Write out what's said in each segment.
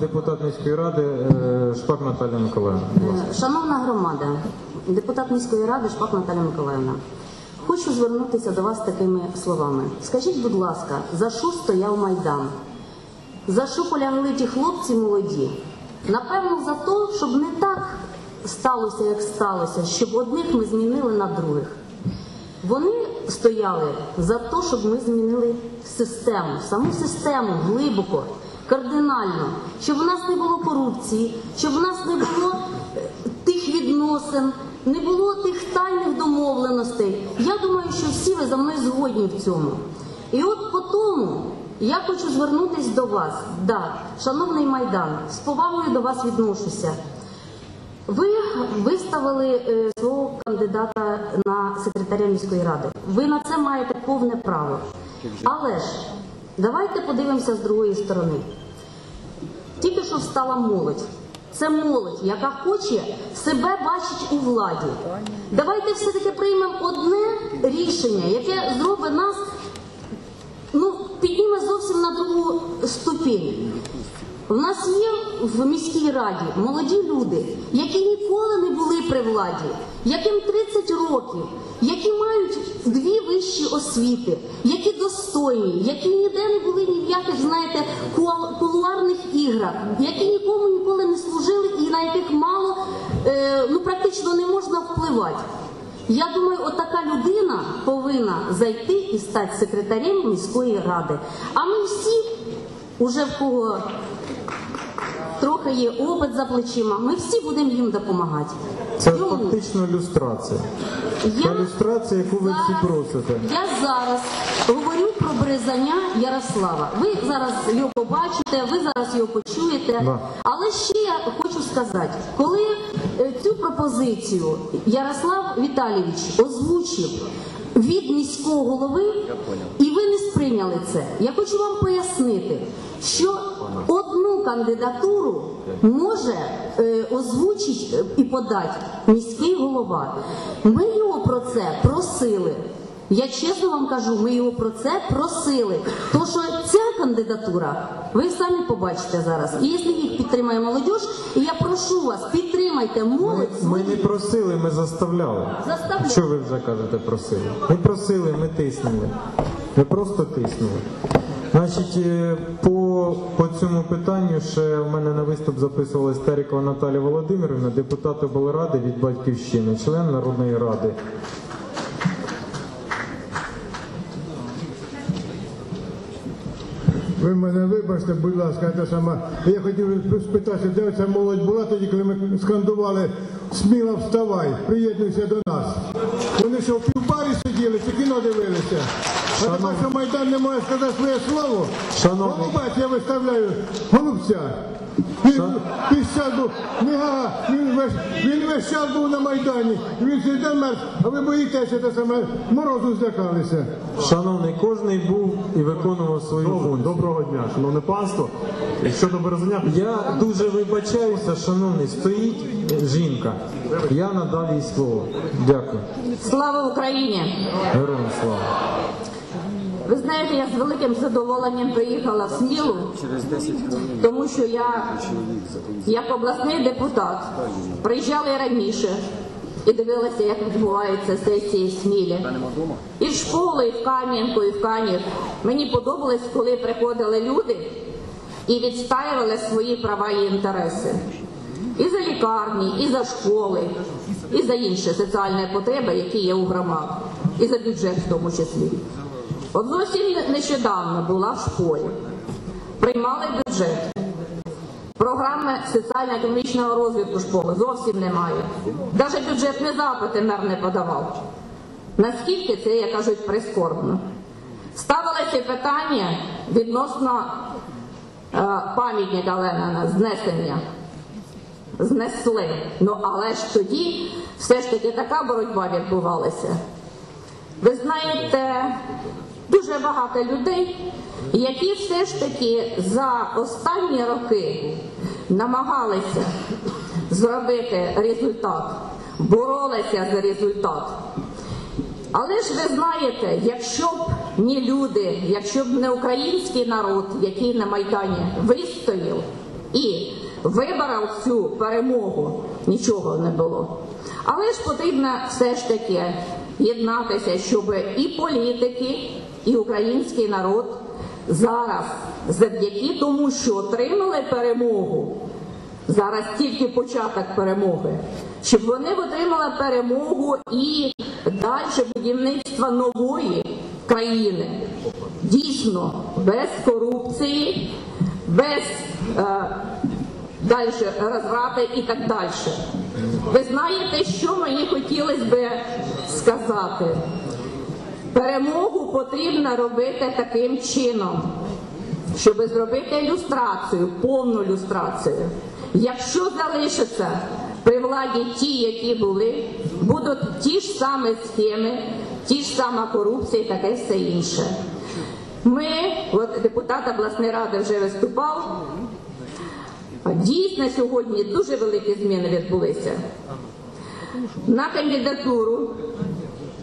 Депутат міської ради е, Шпак Наталія Миколаївна. Шановна громада, депутат міської ради Шпак Наталя Миколаївна, хочу звернутися до вас такими словами. Скажіть, будь ласка, за що стояв Майдан? За що полягли ті хлопці молоді? Напевно, за те, щоб не так сталося, як сталося, щоб одних ми змінили на других. Вони стояли за те, щоб ми змінили систему, саму систему глибоко, кардинально, щоб у нас не було корупції, щоб у нас не було е, тих відносин, не було тих тайних домовленостей. Я думаю, що всі ви за мною згодні в цьому. І от по тому я хочу звернутися до вас. Да, шановний майдан, з повагою до вас відношуся. Ви виставили е, свого кандидата на секретаря міської ради. Ви на це маєте повне право. Але ж давайте подивимося з другої сторони. Що молодь. Це молодь, яка хоче себе бачить у владі. Давайте все-таки приймемо одне рішення, яке зробить нас ну, підніме зовсім на другу ступінь. У нас є в міській раді молоді люди, які ніколи не були при владі, яким 30 років, які мають дві вищі освіти, які достойні, які ніде не були ні в яких, знаєте, кулуарних іграх, які нікому ніколи не служили і на яких мало е, ну практично не можна впливати. Я думаю, отака людина повинна зайти і стати секретарем міської ради. А ми всі, уже в кого трохи є опит за плечима, ми всі будемо їм допомагати. Це Чому? фактично люстрація. Я- Та люстрація, яку ви всі Зараз- просите. Я зараз говорю про Березаня Ярослава. Ви зараз його побачите, ви зараз його почуєте. Да. Але ще я хочу сказати, коли е, цю пропозицію Ярослав Віталійович озвучив від міського голови, і ви не сприйняли це. Я хочу вам пояснити, що кандидатуру може е, озвучити і подати міський голова. Ми його про це просили. Я чесно вам кажу, ми його про це просили. То що ця кандидатура, ви самі побачите зараз. І якщо їх підтримає молодь, і я прошу вас, підтримайте Ми, ми не просили, ми заставляли. Заставляли. Що ви вже кажете просили? Ми просили, ми тиснули. Ми просто тиснули. Значить, е, по, по цьому питанню ще в мене на виступ записувалась Терікова Наталія Володимирівна, депутат облради від Батьківщини, член Народної ради. Ви мене вибачте, будь ласка, те саме. Я хотів спитати, де ця молодь була тоді, коли ми скандували сміло вставай, приєднуйся до нас. Вони що в півбарі сиділи, чи кіно дивилися. Тепер, Майдан не може сказати своє слово. Шановний- Голубець я виставляю голубця. Він час не га, він весь, він весь час був на Майдані. Він сидить мертв, а ви боїтеся те саме, морозу злякалися. Шановний, кожний був і виконував свою функцію. Доброго дня, шановне панство. Щодо березня, Я дуже вибачаюся, шановний, стоїть жінка. Я надав їй слово. Дякую. Слава Україні! Героям слава. Ви знаєте, я з великим задоволенням приїхала в Смілу, тому що я, як обласний депутат, приїжджала і раніше і дивилася, як відбуваються сесії в Смілі. І в школи, і в Кам'янку, і в Канів. Мені подобалось, коли приходили люди і відстаювали свої права і інтереси. І за лікарні, і за школи, і за інші соціальні потреби, які є у громад, і за бюджет в тому числі. От зовсім нещодавно була в школі, приймали бюджет. Програми соціально-економічного розвитку школи зовсім немає. Навіть бюджетні запити мер не подавав. Наскільки це, як кажуть, прискорбно. Ставилося питання відносно е, пам'ятника Ленина, знесення. Знесли. Ну але ж тоді все ж таки така боротьба відбувалася. Ви знаєте, дуже багато людей, які все ж таки за останні роки намагалися зробити результат, боролися за результат. Але ж ви знаєте, якщо б не люди, якщо б не український народ, який на Майдані вистояв, І виборов цю перемогу нічого не було. Але ж потрібно все ж таки єднатися, щоб і політики, і український народ зараз, завдяки тому, що отримали перемогу, зараз тільки початок перемоги, щоб вони отримали перемогу і далі будівництва нової країни. Дійсно, без корупції, без е, далі розрати і так далі. Ви знаєте, що мені хотілося би сказати? Перемогу потрібно робити таким чином, щоб зробити люстрацію, повну люстрацію. Якщо залишаться при владі ті, які були, будуть ті ж самі схеми, ті ж сама корупція і таке все інше. Ми, от депутат обласної ради вже виступав, дійсно сьогодні дуже великі зміни відбулися. На кандидатуру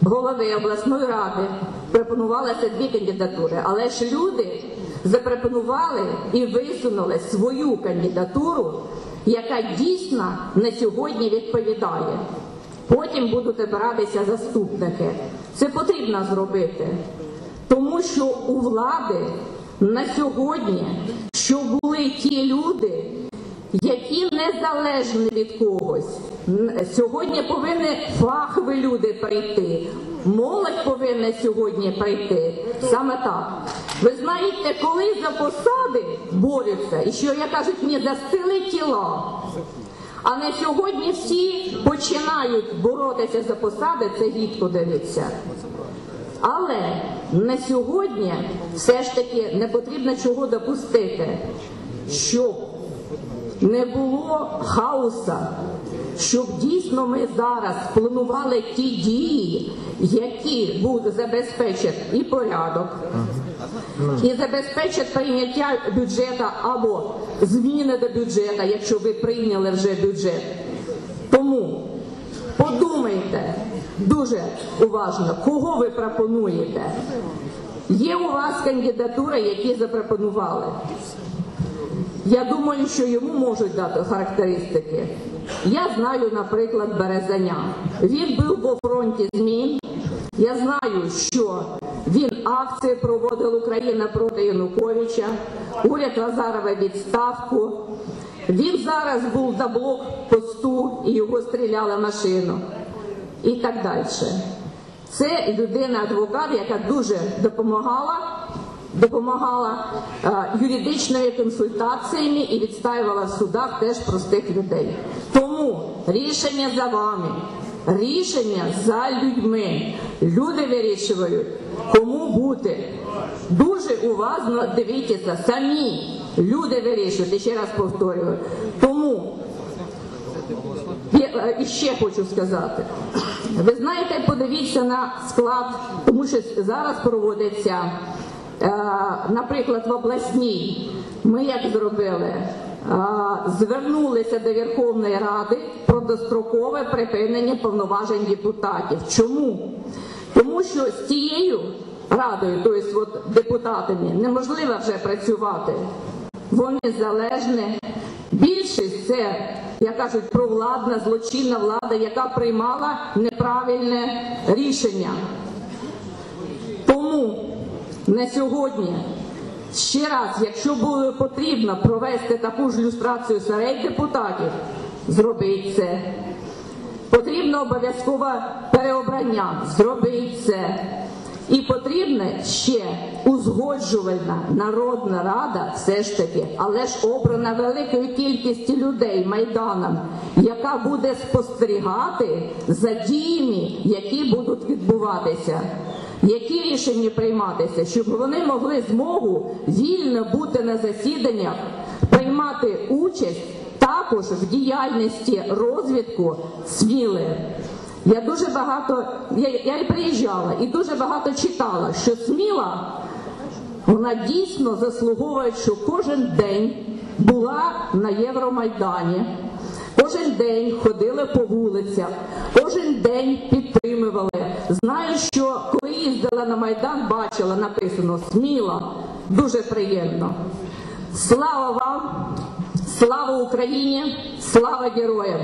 голови обласної ради пропонувалися дві кандидатури, але ж люди запропонували і висунули свою кандидатуру, яка дійсно на сьогодні відповідає. Потім будуть обиратися заступники. Це потрібно зробити, тому що у влади на сьогодні, що були ті люди, які незалежні від когось. Сьогодні повинні фахові люди прийти. Молодь повинна сьогодні прийти. Саме так. Ви знаєте, коли за посади борються, і що я кажуть, не застили тіла. А на сьогодні всі починають боротися за посади, це гідко дивиться. Але на сьогодні все ж таки не потрібно чого допустити, щоб не було хаоса, щоб дійсно ми зараз планували ті дії, які будуть забезпечать і порядок, і забезпечать прийняття бюджету або зміни до бюджету, якщо ви прийняли вже бюджет. Тому подумайте дуже уважно, кого ви пропонуєте. Є у вас кандидатури, які запропонували. Я думаю, що йому можуть дати характеристики. Я знаю, наприклад, Березаня. Він був по фронті змін. Я знаю, що він акції проводив Україна проти Януковича, уряд Лазарова відставку. Він зараз був за блокпосту і його стріляла машину. І так далі. Це людина-адвокат, яка дуже допомагала допомагала е, юридичними консультаціями і відстаювала в судах теж простих людей. Тому рішення за вами, рішення за людьми. Люди вирішують, кому бути. Дуже уважно дивіться, самі люди вирішують, ще раз повторюю. Тому е, І ще хочу сказати. Ви знаєте, подивіться на склад, тому що зараз проводиться, наприклад, в обласній. Ми як зробили? Е, Звернулися до Верховної Ради про дострокове припинення повноважень депутатів. Чому? Тому що з тією радою, тобто от депутатами, неможливо вже працювати. Вони залежні. Більшість це, як кажуть, провладна злочинна влада, яка приймала неправильне рішення. На сьогодні ще раз, якщо було потрібно провести таку ж люстрацію серед депутатів, зробіть це. Потрібно обов'язкове переобрання, зробіть це. І потрібна ще узгоджувальна народна рада, все ж таки, але ж обрана великою кількістю людей майданом, яка буде спостерігати за діями, які будуть відбуватися. Які рішення прийматися, щоб вони могли змогу вільно бути на засіданнях, приймати участь також в діяльності розвідку сміли. Я дуже багато, я, я приїжджала і дуже багато читала, що сміла, вона дійсно заслуговує, що кожен день була на Євромайдані, кожен день ходили по вулицях, кожен день підтримували. Знаю, що коли їздила на Майдан, бачила написано сміло, дуже приємно. Слава вам, Слава Україні! Слава героям!